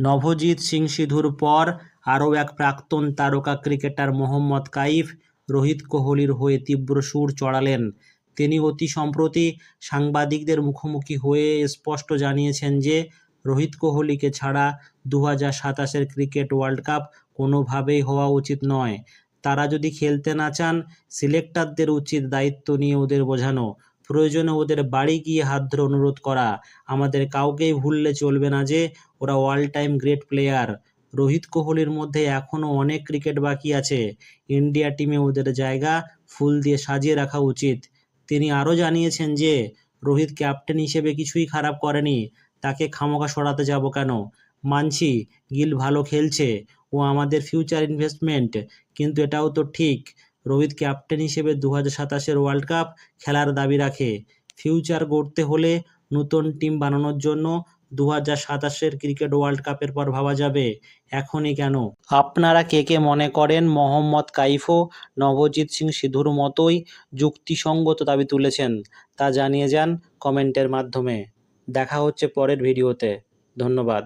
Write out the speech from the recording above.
নভজিৎ সিং সিধুর পর আরও এক প্রাক্তন তারকা ক্রিকেটার মোহাম্মদ কাইফ, রোহিত কোহলির হয়ে তীব্র সুর চড়ালেন। তিনি অতি সম্প্রতি সাংবাদিকদের মুখোমুখি হয়ে স্পষ্ট জানিয়েছেন যে, রোহিত কোহলিকে ছাড়া দু হাজার সাতাশের ক্রিকেট ওয়ার্ল্ড কাপ কোনোভাবেই হওয়া উচিত নয়। তারা যদি খেলতে না চান, সিলেক্টারদের উচিত দায়িত্ব নিয়ে ওদের বোঝানো। প্রয়োজনে ওদের বাড়ি গিয়ে হাত ধরে অনুরোধ করা। আমাদের কাউকেই ভুললে চলবে না যে, ওরা all time great player Rohit কোহলির মধ্যে এখনও অনেক ক্রিকেট বাকি আছে। ইন্ডিয়া টিমে ওদের জায়গা ফুল দিয়ে সাজিয়ে রাখা উচিত। তিনি আরও জানিয়েছেন যে, রোহিত ক্যাপ্টেন হিসেবে কিছুই খারাপ করেনি। তাকে খামোকা সরাতে যাব কেন? মানছি, গিল ভালো খেলছে। ও আমাদের ফিউচার ইনভেস্টমেন্ট কিন্তু এটাও তো ঠিক। রোহিত ক্যাপ্টেন হিসেবে দু হাজার সাতাশের ওয়ার্ল্ড কাপ খেলার দাবি রাখে। ফিউচার গড়তে হলে নতুন টিম বানানোর জন্য দু হাজার সাতাশের ক্রিকেট ওয়ার্ল্ড কাপের পর ভাবা যাবে। এখনই কেন? আপনারা কে কে মনে করেন মোহাম্মদ কাইফও নবজিৎ সিং সিধুর মতোই যুক্তিসঙ্গত দাবি তুলেছেন তা জানিয়ে যান কমেন্টের মাধ্যমে। দেখা হচ্ছে পরের ভিডিওতে। ধন্যবাদ।